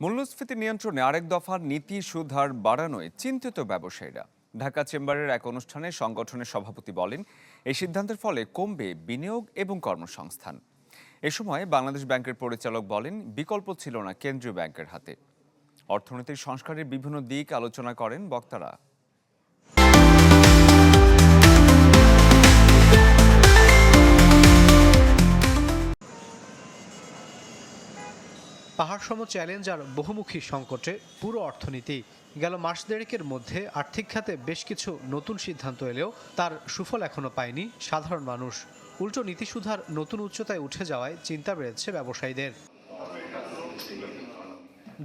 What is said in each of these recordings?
মূল্যস্ফীতি নিয়ন্ত্রণে আরেক দফার নীতি সুধার বাড়ানোয় চিন্তিত ব্যবসায়ীরা। ঢাকা চেম্বারের এক অনুষ্ঠানে সংগঠনের সভাপতি বলেন, এই সিদ্ধান্তের ফলে কমবে বিনিয়োগ এবং কর্মসংস্থান। এ সময় বাংলাদেশ ব্যাংকের পরিচালক বলেন, বিকল্প ছিল না কেন্দ্রীয় ব্যাংকের হাতে। অর্থনৈতিক সংস্কারের বিভিন্ন দিক আলোচনা করেন বক্তারা। পাহাড়সম চ্যালেঞ্জ আর বহুমুখী সংকটে পুরো অর্থনীতি। গেল মাস দেড়েকের মধ্যে আর্থিক খাতে বেশ কিছু নতুন সিদ্ধান্ত এলেও তার সুফল এখনও পায়নি সাধারণ মানুষ। উল্টো নীতি সুধার নতুন উচ্চতায় উঠে যাওয়ায় চিন্তা বেড়েছে ব্যবসায়ীদের।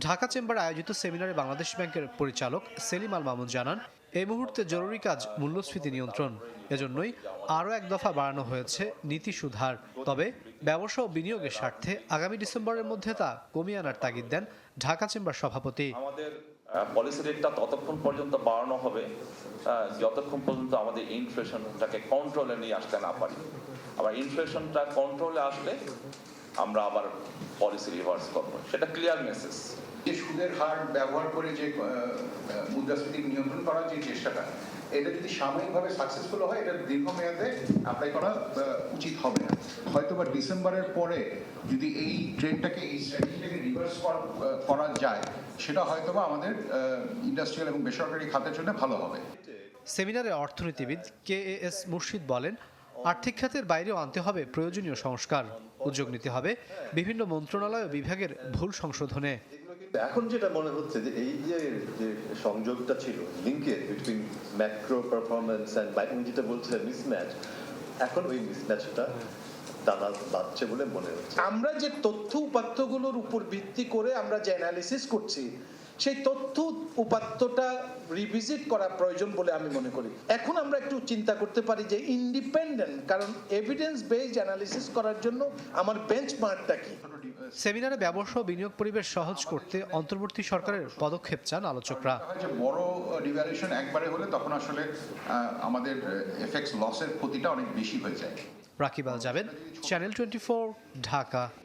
ঢাকা চেম্বারে আয়োজিত সেমিনারে বাংলাদেশ ব্যাংকের পরিচালক সেলিম আল মামুন জানান এই মুহূর্তে জরুরি কাজ মূল্যস্ফীতি নিয়ন্ত্রণ। এজন্যই আরও এক দফা বাড়ানো হয়েছে নীতি সুধার। তবে ব্যবসা ও বিনিয়োগের স্বার্থে আগামী ডিসেম্বরের মধ্যে তা কমিয়ে আনার তাগিদ দেন ঢাকা চেম্বার সভাপতি। আমাদের পলিসি রেটটা ততক্ষণ পর্যন্ত বাড়ানো হবে। যতক্ষণ পর্যন্ত আমাদের ইনফ্লেশনটাকে কন্ট্রোলে নিয়ে আসতে না পারি। আবার ইনফ্লেশনটা কন্ট্রোলে আসলে আমরা আবার পলিসি রিভার্স করব। সেটা ক্লিয়ার মেসেজ যে সুদের হার ব্যবহার করে যে মুদ্রাস্ফীতি নিয়ন্ত্রণ করার যে চেষ্টাটা, এটা যদি সাময়িকভাবে সাকসেসফুল হয়, এটা দীর্ঘমেয়াদে অ্যাপ্লাই করা উচিত হবে না। হয়তো বা ডিসেম্বরের পরে যদি এই ট্রেনটাকে এই স্ট্র্যাটেজিটাকে রিভার্স করা যায়, সেটা হয়তো বা আমাদের ইন্ডাস্ট্রিয়াল এবং বেসরকারি খাতের জন্য ভালো হবে। সেমিনারে অর্থনীতিবিদ কে এস মুর্শিদ বলেন, আর্থিক খাতের বাইরেও আনতে হবে প্রয়োজনীয় সংস্কার। উদ্যোগ নিতে হবে বিভিন্ন মন্ত্রণালয় ও বিভাগের ভুল সংশোধনে। এখন যেটা মনে হচ্ছে যে এই যে যে সংযোগটা ছিল লিঙ্কের বিটুইন ম্যাক্রো পারফরমেন্স অ্যান্ড যেটা বলছিলেন মিসম্যাচ এখন ওই মিসম্যাচটা দাদা বাড়ছে বলে মনে হচ্ছে। আমরা যে তথ্য উপাত্তগুলোর উপর ভিত্তি করে আমরা যে অ্যানালিসিস করছি সেই তথ্য উপাত্তটা রিভিজিট করা প্রয়োজন বলে আমি মনে করি। এখন আমরা একটু চিন্তা করতে পারি যে ইন্ডিপেন্ডেন্ট কারণ এভিডেন্স বেসড অ্যানালিসিস করার জন্য আমার বেঞ্চমার্কটা কি? সেমিনারে ব্যবসা ও বিনিয়োগ পরিবেশ সহজ করতে অন্তর্বর্তী সরকারের পদক্ষেপ চান আলোচকরা। যে বড় ডিভ্যালুয়েশন একবারে হলে তখন আসলে আমাদের এফেক্টস লসের ক্ষতিটা অনেক বেশি হয়ে যায়। Rakib Al Javed channel twenty Dhaka.